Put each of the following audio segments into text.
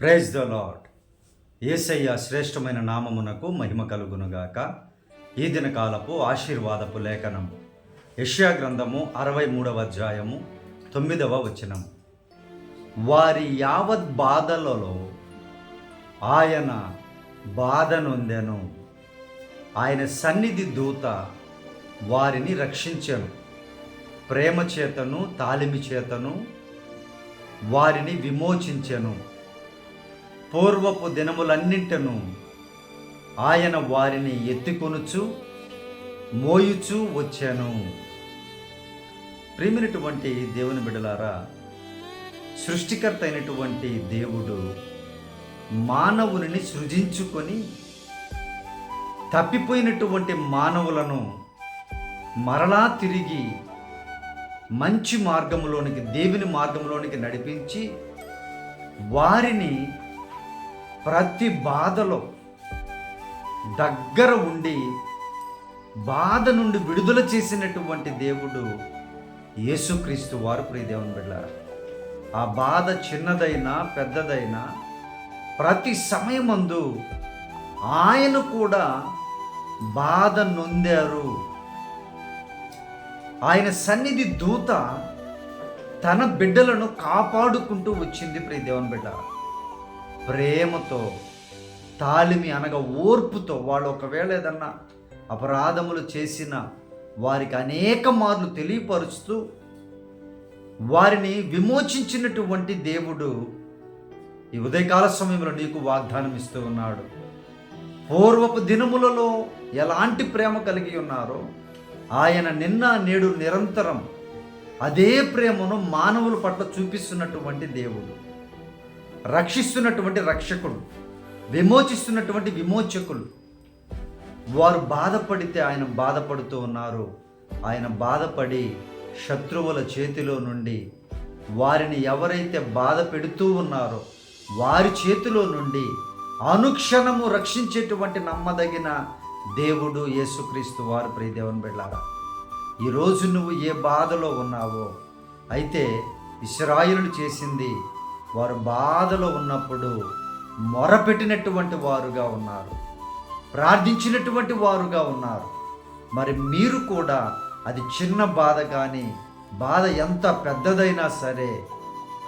Praise the lord ఏసయ్య శ్రేష్టమైన నామమునకు మహిమ కలుగునుగాక. ఈ దినకాలపు ఆశీర్వాదపు లేఖనం యష్యా గ్రంథము అరవై మూడవ అధ్యాయము తొమ్మిదవ వచనం. వారి యావత్ బాధలలో ఆయన బాధ నొందెను. ఆయన సన్నిధి దూత వారిని రక్షించెను. ప్రేమ చేతను తాలిమి చేతను వారిని విమోచించెను. పూర్వపు దినములన్నింటను ఆయన వారిని ఎత్తుకొనుచు మోయుచు వచ్చాను. ప్రేమినటువంటి దేవుని బిడలారా సృష్టికర్త అయినటువంటి దేవుడు మానవుని సృజించుకొని తప్పిపోయినటువంటి మానవులను మరలా తిరిగి మంచి మార్గంలోనికి దేవుని మార్గంలోనికి నడిపించి వారిని ప్రతి బాధలో దగ్గర ఉండి బాధ నుండి విడుదల చేసినటువంటి దేవుడు యేసుక్రీస్తు వారు ప్రియ దేవుని బిడ్డారు ఆ బాధ చిన్నదైనా పెద్దదైనా ప్రతి సమయమందు ఆయన కూడా బాధ నొందారు. ఆయన సన్నిధి దూత తన బిడ్డలను కాపాడుకుంటూ వచ్చింది ప్రియ దేవుని బిడ్డ ప్రేమతో తాలిమి అనగా ఓర్పుతో వాళ్ళు ఒకవేళ ఏదన్నా అపరాధములు చేసిన వారికి అనేక మార్లు తెలియపరుస్తూ వారిని విమోచించినటువంటి దేవుడు ఈ ఉదయకాల సమయంలో నీకు వాగ్దానం ఇస్తూ ఉన్నాడు. పూర్వపు దినములలో ఎలాంటి ప్రేమ కలిగి ఉన్నారో ఆయన నిన్న నేడు నిరంతరం అదే ప్రేమను మానవుల పట్ల చూపిస్తున్నటువంటి దేవుడు. రక్షిస్తున్నటువంటి రక్షకుడు విమోచిస్తున్నటువంటి విమోచకులు. వారు బాధపడితే ఆయన బాధపడుతూ ఉన్నారు. ఆయన బాధపడి శత్రువుల చేతిలో నుండి వారిని ఎవరైతే బాధ పెడుతూ ఉన్నారో వారి చేతిలో నుండి అనుక్షణము రక్షించేటువంటి నమ్మదగిన దేవుడు యేసుక్రీస్తు వారు ప్రియదేవన్ బిళ్ళారా ఈరోజు నువ్వు ఏ బాధలో ఉన్నావో అయితే ఇస్రాయిలు చేసింది వారు బాధలో ఉన్నప్పుడు మొరపెట్టినటువంటి వారుగా ఉన్నారు. ప్రార్థించినటువంటి వారుగా ఉన్నారు. మరి మీరు కూడా అది చిన్న బాధ కానీ బాధ ఎంత పెద్దదైనా సరే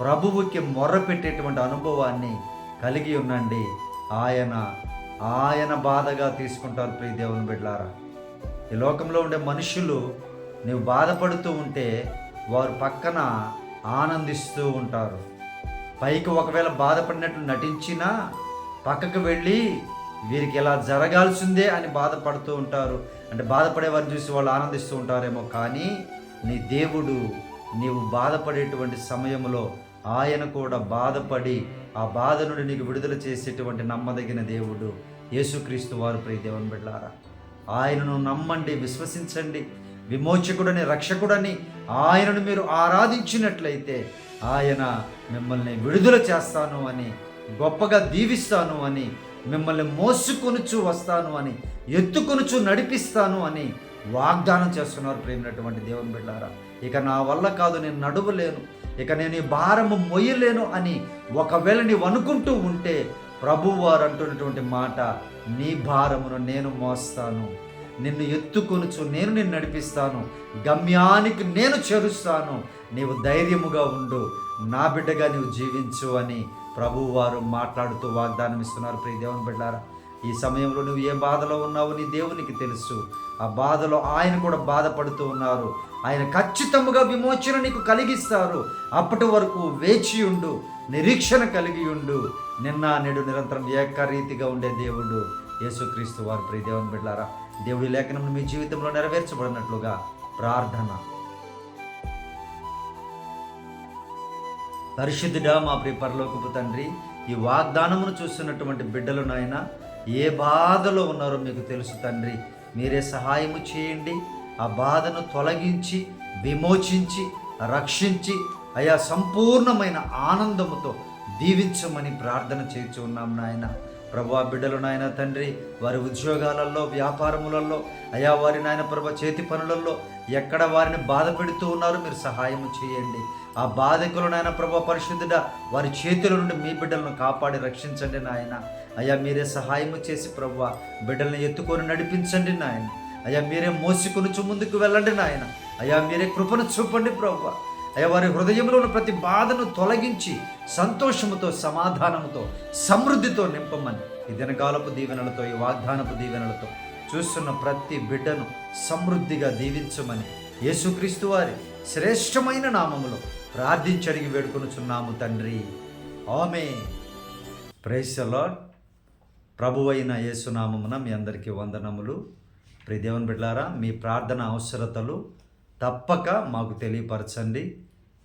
ప్రభువుకి మొర్రపెట్టేటువంటి అనుభవాన్ని కలిగి ఉండండి. ఆయన ఆయన బాధగా తీసుకుంటారు ప్రియ దేవుని బిడ్డారా ఈ లోకంలో ఉండే మనుషులు నీవు బాధపడుతూ ఉంటే వారు పక్కన ఆనందిస్తూ ఉంటారు. పైకి ఒకవేళ బాధపడినట్లు నటించినా పక్కకు వెళ్ళి వీరికి ఇలా జరగాల్సిందే అని బాధపడుతూ ఉంటారు. అంటే బాధపడేవారు చూసి వాళ్ళు ఆనందిస్తూ ఉంటారేమో కానీ నీ దేవుడు నీవు బాధపడేటువంటి సమయంలో ఆయన కూడా బాధపడి ఆ బాధ నుండి నీకు విడుదల చేసేటువంటి నమ్మదగిన దేవుడు యేసుక్రీస్తు వారు ప్రియ దేవుని బిడ్డారా ఆయనను నమ్మండి విశ్వసించండి. విమోచకుడని రక్షకుడని ఆయనను మీరు ఆరాధించినట్లయితే ఆయన మిమ్మల్ని విడుదల చేస్తాను అని గొప్పగా దీవిస్తాను అని మిమ్మల్ని మోసుకొనుచు వస్తాను అని ఎత్తుకొనుచు నడిపిస్తాను అని వాగ్దానం చేస్తున్నారు ప్రేమినటువంటి దేవుని బిడ్డారా. ఇక నా వల్ల కాదు నేను నడువలేను. ఇక నేను ఈ భారము మొయ్యలేను అని ఒకవేళ నీవు అనుకుంటూ ఉంటే ప్రభువారు అంటున్నటువంటి మాట నీ భారమును నేను మోస్తాను. నిన్ను ఎత్తుకొనుచు నేను నిన్ను నడిపిస్తాను. గమ్యానికి నేను చేరుస్తాను. నీవు ధైర్యముగా ఉండు. నా బిడ్డగా నీవు జీవించు అని ప్రభువారు మాట్లాడుతూ వాగ్దానం ఇస్తున్నారు ప్రియ దేవుని బిడ్డారా ఈ సమయంలో నువ్వు ఏ బాధలో ఉన్నావు నీ దేవునికి తెలుసు. ఆ బాధలో ఆయన కూడా బాధపడుతూ ఉన్నారు. ఆయన ఖచ్చితముగా విమోచన నీకు కలిగిస్తారు. అప్పటి వరకు వేచి ఉండు. నిరీక్షణ కలిగి ఉండు. నిన్న నేడు నిరంతరం ఏకరీతిగా ఉండే దేవుడు యేసుక్రీస్తు వారు. ప్రియ దేవుని బిడ్డారా దేవుడి లేఖనం మీ జీవితంలో నెరవేర్చబడినట్లుగా ప్రార్థన. పరిశుద్ధుడా మా ప్రియ పరలోకపు తండ్రి ఈ వాగ్దానమును చూస్తున్నటువంటి బిడ్డలు నాయన ఏ బాధలో ఉన్నారో మీకు తెలుసు తండ్రి. మీరే సహాయము చేయండి ఆ బాధను తొలగించి విమోచించి రక్షించి అయా సంపూర్ణమైన ఆనందముతో దీవించమని ప్రార్థన చేయించు ఉన్నాం నాయన. ప్రభా బిడ్డలు నాయన తండ్రి వారి ఉద్యోగాలలో వ్యాపారములలో అయా వారి నాయన ప్రభ చేతి పనులలో ఎక్కడ వారిని బాధ పెడుతూ ఉన్నారో మీరు సహాయం చేయండి. ఆ బాధకులు నాయన ప్రభ పరిశుద్ధుడ వారి చేతుల నుండి మీ బిడ్డలను కాపాడి రక్షించండి నాయన. అయ్యా మీరే సహాయము చేసి ప్రభు బిడ్డలను ఎత్తుకొని నడిపించండి నాయన. అయ్యా మీరే మోసుకొని ముందుకు వెళ్ళండి నాయన. అయ్యా మీరే కృపను చూపండి ప్రభు. అయ్యా వారి హృదయంలో ఉన్న ప్రతి బాధను తొలగించి సంతోషముతో సమాధానముతో సమృద్ధితో నింపమని ఈ దినకాలపు దీవెనలతో ఈ వాగ్దానపు దీవెనలతో చూస్తున్న ప్రతి బిడ్డను సమృద్ధిగా దీవించమని యేసుక్రీస్తు వారి శ్రేష్టమైన నామములో ప్రార్థించడిగి వేడుకొనుచున్నాము తండ్రి. ఆమె ప్రైస్ ప్రభు ప్రభువైన యేసునామమున మీ అందరికీ వందనములు. ప్రియ దేవుని బిడ్డారా మీ ప్రార్థన అవసరతలు తప్పక మాకు తెలియపరచండి.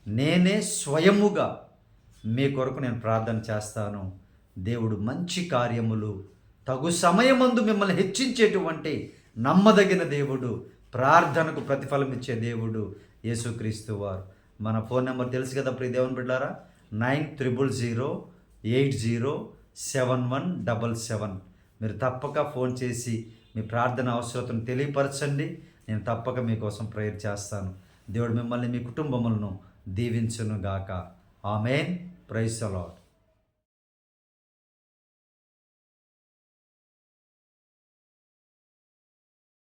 నేనే స్వయముగా మీ కొరకు నేను ప్రార్థన చేస్తాను. దేవుడు మంచి కార్యములు తగు సమయమందు మిమ్మల్ని హెచ్చించేటువంటి నమ్మదగిన దేవుడు ప్రార్థనకు ప్రతిఫలం ఇచ్చే దేవుడు యేసుక్రీస్తు వారు. మన ఫోన్ నెంబర్ తెలుసు కదా ప్రియ దేవుని బిడ్డారా? Nine triple zero eight zero seven one double seven. మీరు తప్పక ఫోన్ చేసి మీ ప్రార్థన అవసరతను తెలియపరచండి. నేను తప్పక మీకోసం ప్రేయర్ చేస్తాను. దేవుడు మిమ్మల్ని మీ కుటుంబములను దీవించును గాక ఆమెన్ ప్రైస్ అలాడ్